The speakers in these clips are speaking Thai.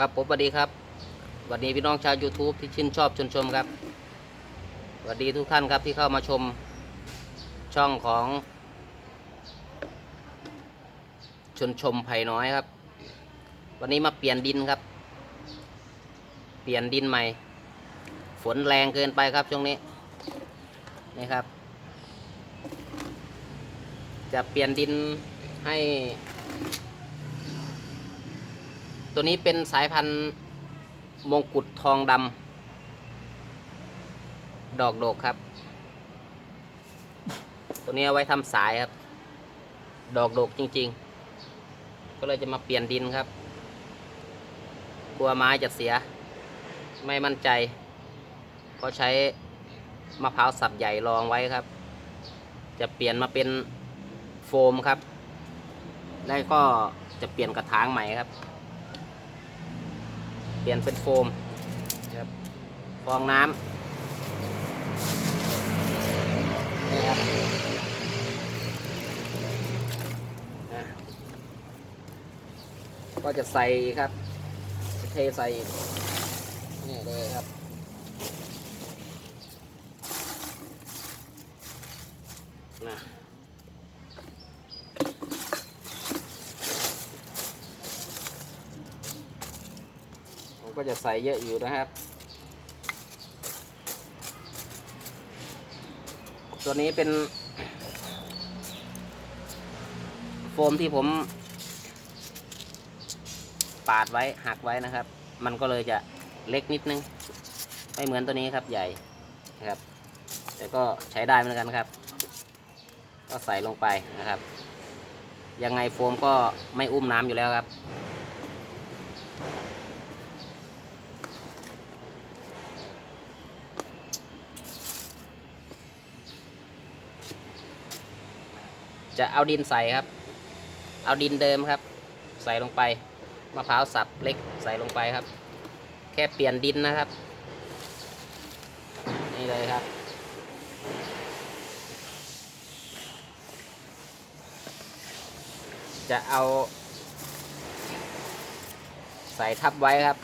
ครับผมสวัสดีครับสวัสดีพี่น้องชาว YouTube ที่ชื่นชอบชนชมครับสวัสดีทุกท่านครับที่เข้ามาชมช่องของ ชนชมไผ่น้อยครับ วันนี้มาเปลี่ยนดินครับ เปลี่ยนดินใหม่ ฝนแรงเกินไปครับช่วงนี้นี่ครับ จะเปลี่ยนดินให้ ตัวนี้เป็นสายพันธุ์มงกุฎทองดำดอกโดกครับ ตัวนี้เอาไว้ทำสายครับ ดอกโดกจริง ๆ ก็เลยจะมาเปลี่ยนดินครับกลัวไม้จะเสีย ไม่มั่นใจ เพราะใช้มะพร้าวสับใหญ่รองไว้ครับ จะเปลี่ยนมาเป็นโฟมครับ แล้วก็จะเปลี่ยนกระถางใหม่ครับ ปลี่ยนเป็นโฟมครับฟองน้ำนี่ครับก็จะใส่ครับเทใส่นี่เลยครับ นะ ผมก็ จะใส่เยอะอยู่นะครับ ตัวนี้เป็น โฟมที่ผม ปาดไว้หักไว้นะครับ มันก็เลยจะเล็กนิดนึง ไม่เหมือนตัวนี้ครับใหญ่นะครับ แต่ก็ใช้ได้เหมือนกันครับ ก็ใส่ลงไปนะครับ ยังไงโฟมก็ไม่อุ้มน้ำอยู่แล้วครับ จะเอาดินใส่ครับ เอาดินเดิมครับ ใส่ลงไปมะพร้าวสับเล็กใส่ลงไปครับ แค่เปลี่ยนดินนะครับ นี่เลยครับ จะเอา ใส่ทับไว้ครับ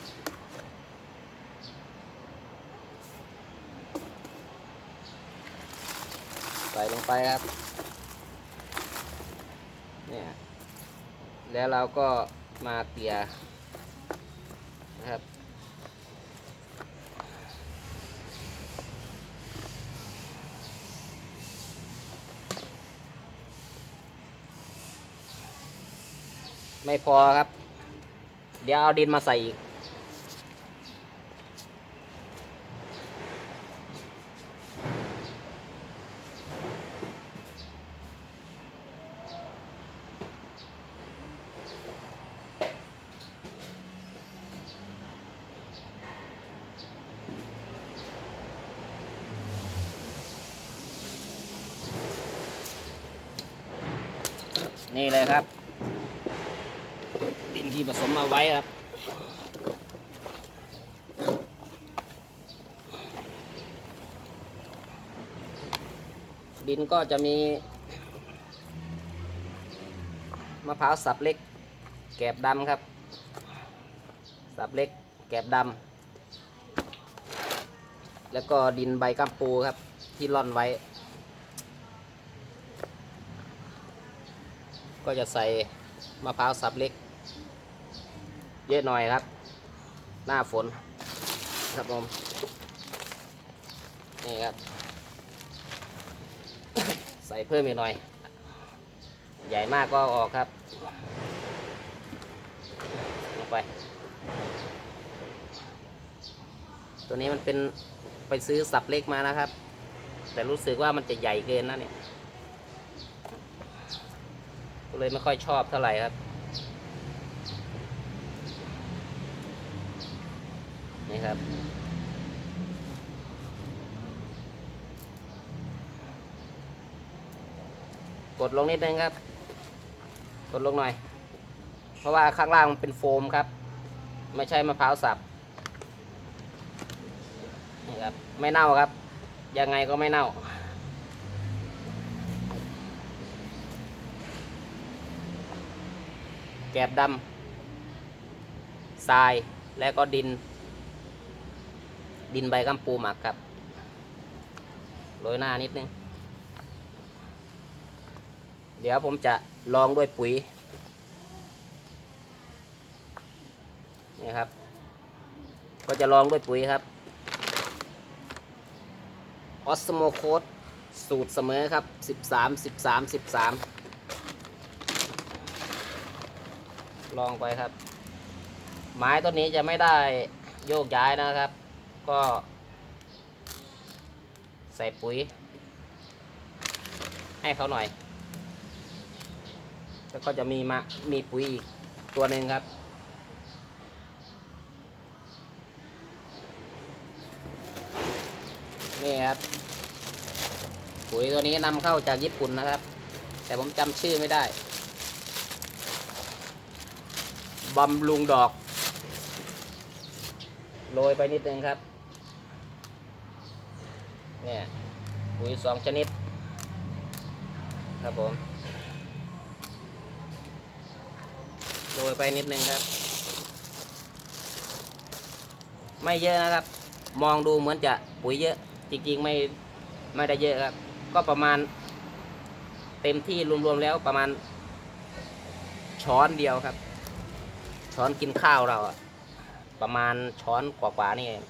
ใส่ลงไปครับ เนี่ยแล้วเราก็มาเตียนะครับ ไม่พอครับ เดี๋ยวเอาดินมาใส่อีก นี่เลยครับ ดินที่ผสมมาไว้ครับ ดินก็จะมีมะพร้าวสับเล็ก แกบดำครับ สับเล็ก แกบดำแล้วก็ดินใบกัมปูครับ ที่ร่อนไว้ ก็จะใส่มะพร้าวสับเล็ก เยอะหน่อยครับ หน้าฝนครับผมนี่ครับ ส่เพิ่มอีกหน่อย ใหญ่มากก็อออกครับ ลงไป ตัวนี้มันเป็นไปซื้อสับเล็กมานะครับ แต่รู้สึกว่ามันจะใหญ่เกินนะเนี่ยก็เลยไม่ค่อยชอบเท่าไหร่ครับ นี่ครับ ดลงนิดนึงครับ กดลงหน่อย เพราะว่าข้างล่างมันเป็นโฟมครับ ไม่ใช่มะพร้าวสับนี่ครับไม่เน่าครับ ยังไงก็ไม่เน่าแกบดำทรายแล้วก็ดิน ดินใบกัมปูหมักครับโรยหน้านิดนึง เดี๋ยวผมจะลองด้วยปุ๋ยนี่ครับ ก็จะลองด้วยปุ๋ยครับออสโมโคดสูตรเสมอครับ 13 13 13 ลองไปครับ ไม้ต้นนี้จะไม่ได้โยกย้ายนะครับ ก็ ใส่ปุ๋ย ให้เขาหน่อย แล้วก็จะมีมามีปุ๋ยอีกตัวหนึ่งครับ นี่ครับ ปุ๋ยตัวนี้นำเข้าจากญี่ปุ่นนะครับ แต่ผมจำชื่อไม่ได้บำรุงดอก โรยไปนิดนึงครับ เนี่ย ปุ๋ยสองชนิด ครับผม รยไปนิดนึงครับ ไม่เยอะนะครับ มองดูเหมือนจะปุ๋ยเยอะ จริงๆไม่ไม่ได้เยอะครับ ก็ประมาณ เต็มที่รวมๆแล้วประมาณ ช้อนเดียวครับ ช้อนกินข้าวเราอะประมาณช้อนกว่าๆนี่เอง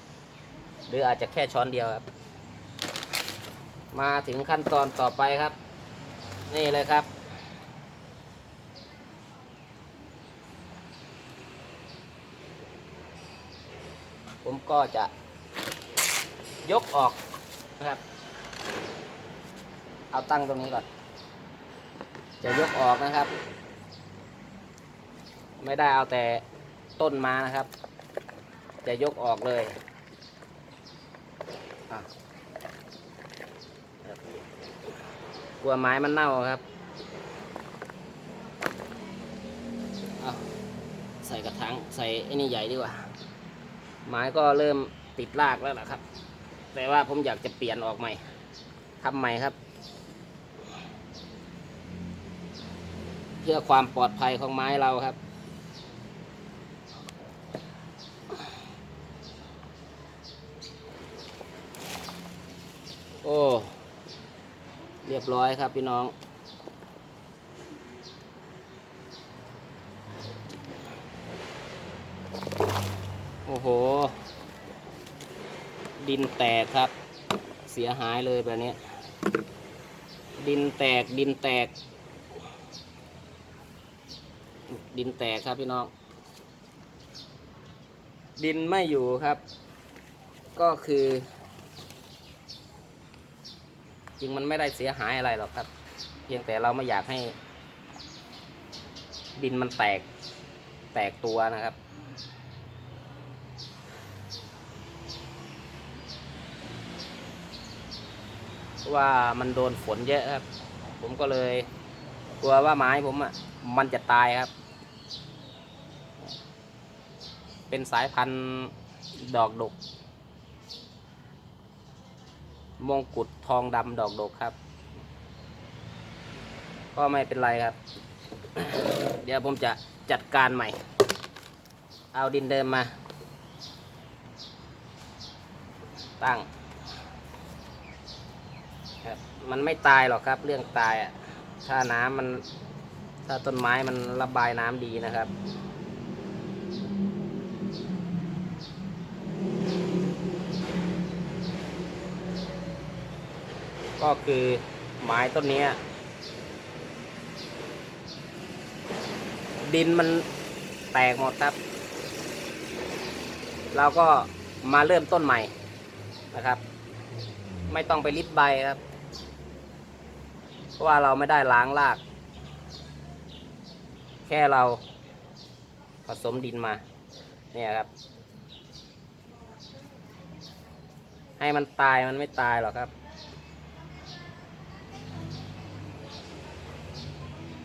หรืออาจจะแค่ช้อนเดียวครับ มาถึงขั้นตอนต่อไปครับ นี่เลยครับ ผมก็จะยกออกนะครับ เอาตั้งตรงนี้ก่อน จะยกออกนะครับ ไม่ได้เอาแต่ต้นมานะครับ จะยกออกเลยกลัวไม้มันเน่าครับ เอาใส่กระถางใส่ไอ้นี่ใหญ่ดีกว่า ไม้ก็เริ่มติดรากแล้วนะครับ แต่ว่าผมอยากจะเปลี่ยนออกใหม่ทำใหม่ครับ เพื่อความปลอดภัยของไม้เราครับโอ้ เรียบร้อยครับพี่น้อง อ้โห ดินแตกครับ เสียหายเลยแบบนี้ ดินแตกดินแตก ดินแตกครับพี่น้อง ดินไม่อยู่ครับ ก็คือ จริงมันไม่ได้เสียหายอะไรหรอกครับ เพียงแต่เราไม่อยากให้ ดินมันแตกแตกตัวนะครับ ว่ามันโดนฝนเยอะครับ ผมก็เลยกลัวว่าไม้ผมอะมันจะตายครับ เป็นสายพันธุ์ดอกดก มงกุฎทองดำดอกดกครับ ก็ไม่เป็นไรครับ เดี๋ยวผมจะจัดการใหม่ เอาดินเดิมมา ตั้ง มันไม่ตายหรอกครับ เรื่องตายอะถ้าน้ำมัน ถ้าต้นไม้มันระบายน้ำดีนะครับก็คือไม้ต้นนี้ดินมันแตกหมดครับ เราก็มาเริ่มต้นใหม่นะครับ ไม่ต้องไปริดใบครับ เพราะว่าเราไม่ได้ล้างราก แค่เราผสมดินมา เนี่ยครับ ให้มันตายมันไม่ตายหรอกครับ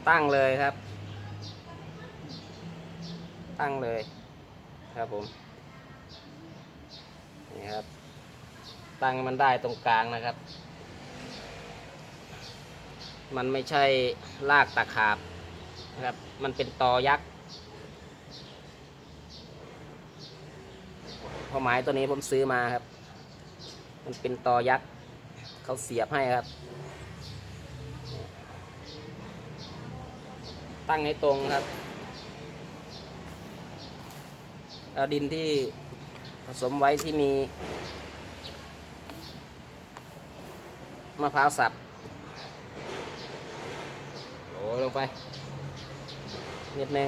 ตั้งเลยครับ ตั้งเลยครับผม นี่ครับ ตั้งมันได้ตรงกลางนะครับ มันไม่ใช่ลากตะขาบนะครับ มันเป็นตอยักษ์พราะไม้ตัวนี้ผมซื้อมาครับ มันเป็นตอยักษ์เขาเสียบให้ครับ ตั้งให้ตรงครับเอาดินที่ผสมไว้ที่มีมะพร้าวสับ ลงไปนิดนึง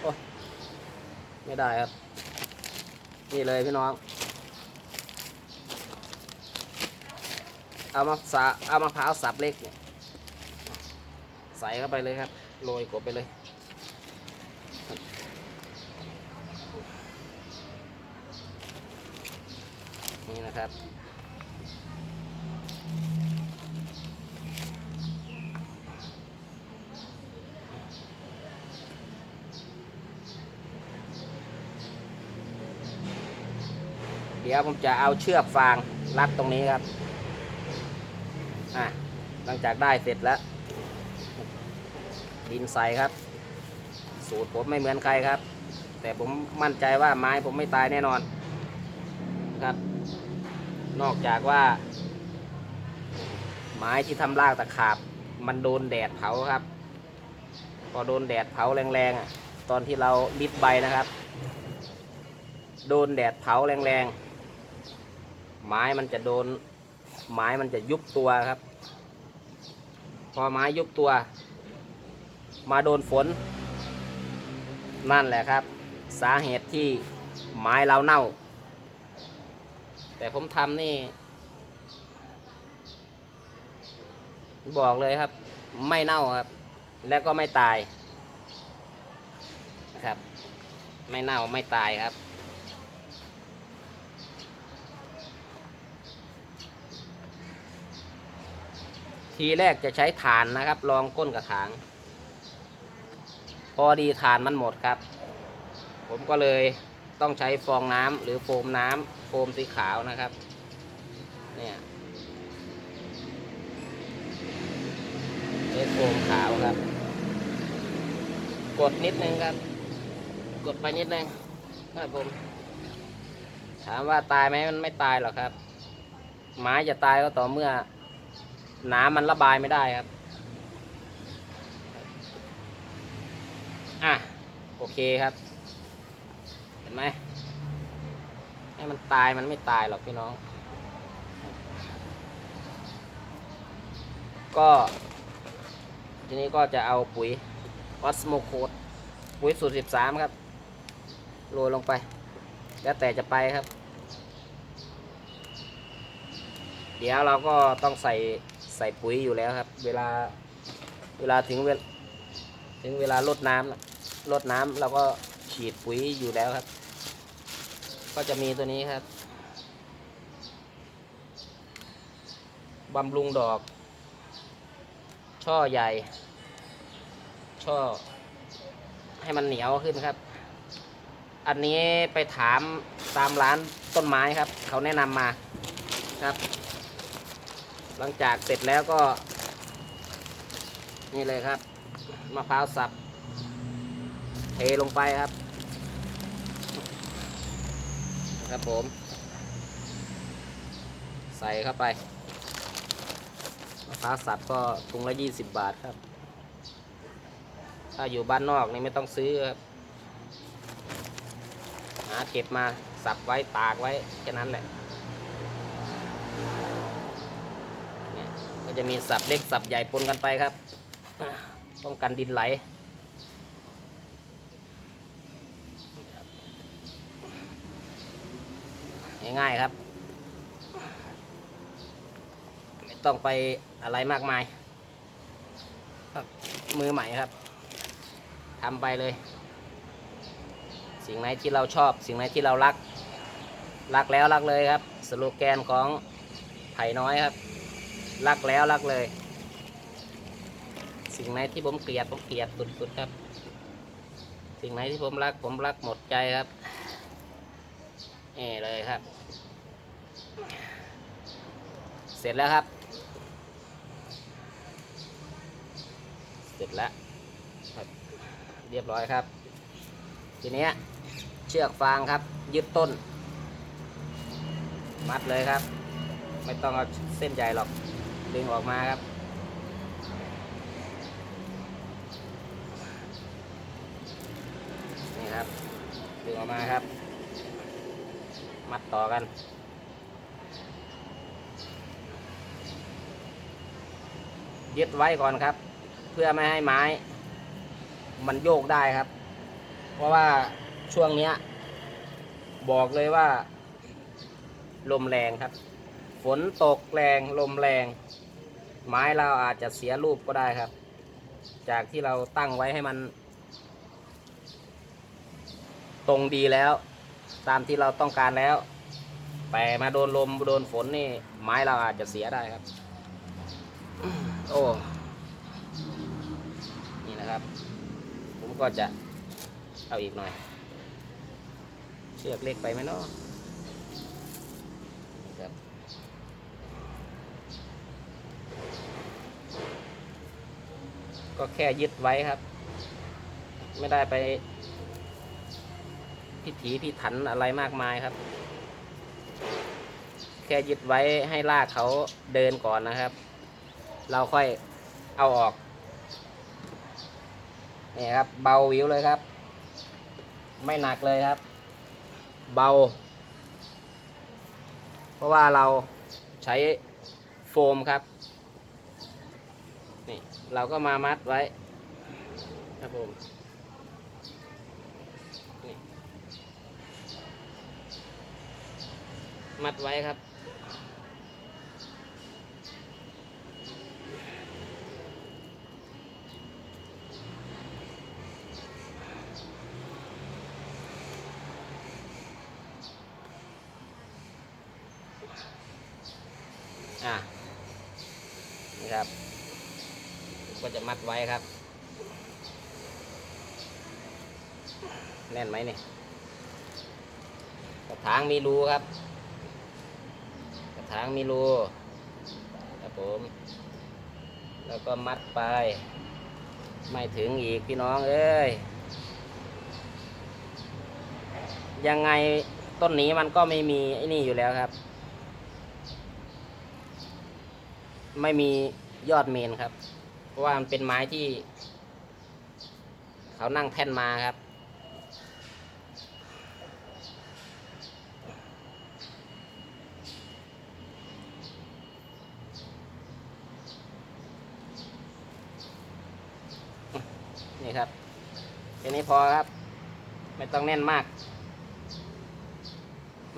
โอ้ยไม่ได้ครับ นี่เลยพี่น้อง เอามาสาเอามะพร้าวสับเล็กเนี่ยใส่เข้าไปเลยครับ โรยกบไปเลยนี่นะครับ ดี๋ยวผมจะเอาเชือกฟางรัดตรงนี้ครับอะหลังจากได้เสร็จแล้ว ดินใสครับ สูตรผมไม่เหมือนใครครับ แต่ผมมั่นใจว่าไม้ผมไม่ตายแน่นอนครับ นอกจากว่า ไม้ที่ทำรากตะขาบ มันโดนแดดเผาครับ พอโดนแดดเผาแรงๆอะตอนที่เราลิดใบนะครับ โดนแดดเผาแรงๆ ไม้มันจะโดน ไม้มันจะยุบตัวครับ พอไม้ยุบตัว มาโดนฝน นั่นแหละครับ สาเหตุที่ไม้เราเน่า แต่ผมทำนี่ บอกเลยครับ ไม่เน่าครับ แล้วก็ไม่ตายนะครับ ไม่เน่าไม่ตายครับ ทีแรกจะใช้ฐานนะครับ รองก้นกระถาง พอดีฐานมันหมดครับ ผมก็เลยต้องใช้ฟองน้ำหรือโฟมน้ำโฟมสีขาวนะครับ เนี่ยโฟมขาวครับ กดนิดนึงครับ กดไปนิดนึงครับผม ถามว่าตายไหมมันไม่ตายหรอกครับ ไม้จะตายก็ต่อเมื่อ น้ำมันระบายไม่ได้ครับ อะ โอเคครับ เห็นไหม ให้มันตายมันไม่ตายหรอกพี่น้อง ก็ ทีนี้ก็จะเอาปุ๋ยออสโมโคดปุ๋ยสูตร13ครับโรยลงไป แล้วแต่จะไปครับ เดี๋ยวเราก็ต้องใส่ ส่ปุ๋ยอยู่แล้วครับ เวลาเวลาถึงเวลถึงเวลาลดน้ำลดน้ำเราก็ฉีดปุ๋ยอยู่แล้วครับ ก็จะมีตัวนี้ครับบำรุงดอก ช่อใหญ่ ช่อ ให้มันเหนียวขึ้นครับ อันนี้ไปถามตามร้านต้นไม้ครับ เขาแนะนำมาครับ หลังจากเสร็จแล้วก็ นี่เลยครับมะพร้าวสับ เทลงไปครับ ครับผม ใส่เข้าไปมะพร้าวสับก็ถุงละยี่สิบบาทครับ ถ้าอยู่บ้านนอกนี่ไม่ต้องซื้อครับหาเก็บมาสับไว้ตากไว้แค่นั้นแหละ เนี่ย ก็จะมีสับเล็กสับใหญ่ปนกันไปครับป้องกันดินไหลง่ายๆครับ ไม่ต้องไปอะไรมากมายมือใหม่ครับทำไปเลย สิ่งไหนที่เราชอบ สิ่งไหนที่เรารัก รักแล้วรักเลยครับ สโลแกนของไผ่น้อยครับ รักแล้วรักเลย สิ่งไหนที่ผมเกลียดผมเกลียดสุดๆครับ สิ่งไหนที่ผมรักผมรักหมดใจครับนี่เลยครับ เสร็จแล้วครับ เสร็จแล้วครับ เรียบร้อยครับ ทีนี้เชือกฟางครับ ยึดต้น มัดเลยครับ ไม่ต้องเอาเส้นใหญ่หรอก ดึงออกมาครับ นี่ครับ ดึงออกมาครับ มัดต่อกันยึดไว้ก่อนครับ เพื่อไม่ให้ไม้ มันโยกได้ครับ เพราะว่าช่วงเนี้ย บอกเลยว่า ลมแรงครับ ฝนตกแรงลมแรง ไม้เราอาจจะเสียรูปก็ได้ครับ จากที่เราตั้งไว้ให้มัน ตรงดีแล้ว ตามที่เราต้องการแล้ว แต่มาโดนลมโดนฝนนี่ ไม้เราอาจจะเสียได้ครับ โอ้นี่นะครับ ผมก็จะเอาอีกหน่อย เชือกเล็กไปไหมเนาะนี่ครับ ก็แค่ยึดไว้ครับ ไม่ได้ไป พิถีพิถันอะไรมากมายครับ แค่ยึดไว้ให้ลากเขาเดินก่อนนะครับ เราค่อยเอาออกนี่ครับ เบาวิวเลยครับ ไม่หนักเลยครับ เบา เพราะว่าเราใช้โฟมครับ เราก็มามัดไว้ครับผมมัดไว้ครับ อะนี่ครับผมก็จะมัดไว้ครับ แน่นไหมเนี่ยกระถาง มีรูครับ กระถางมีรูครับผม แล้วก็มัดไป ไม่ถึงอีกพี่น้องเอ้ย ยังไงต้นนี้มันก็ไม่มีไอ้นี่อยู่แล้วครับ ไม่มียอดเมนครับ เพราะว่ามันเป็นไม้ที่ เขานั่งแท่นมาครับ นี่ครับแค่นี้พ อครับ ไม่ต้องแน่นมาก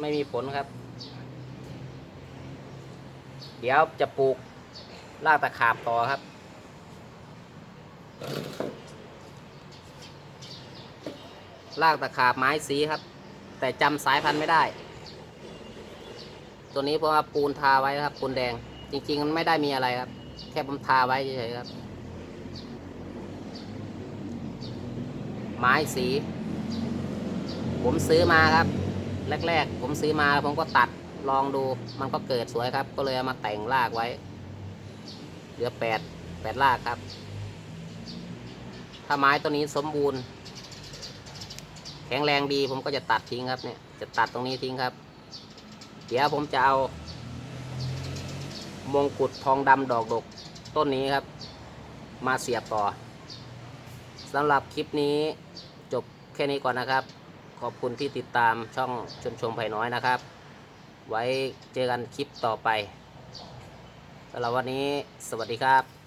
ไม่มีผลครับ เดี๋ยวจะปลูกรากตะขาบต่อครับ รากตะขาบไม้สีครับ แต่จำสายพันธุ์ไม่ได้ ตัวนี้เพราะว่าปูนทาไว้ครับปูนแดง จริง ๆ มันไม่ได้มีอะไรครับ แค่ผมทาไว้เฉยๆครับ ไม้สี ผมซื้อมาครับ แรกๆ ผมซื้อมาผมก็ตัดลองดูมันก็เกิดสวยครับ ก็เลยเอามาแต่งรากไว้ เหลือแปดแปดรากครับ ถ้าไม้ตัวนี้สมบูรณ์ แข็งแรงดีผมก็จะตัดทิ้งครับเนี่ย จะตัดตรงนี้ทิ้งครับ เดี๋ยวผมจะเอา มงกุฎทองดำดอกดกต้นนี้ครับ มาเสียบต่อสำหรับคลิปนี้ แค่นี้ก่อนนะครับ ขอบคุณที่ติดตามช่องชมชมไผ่น้อยนะครับ ไว้เจอกันคลิปต่อไปสำหรับวันนี้สวัสดีครับ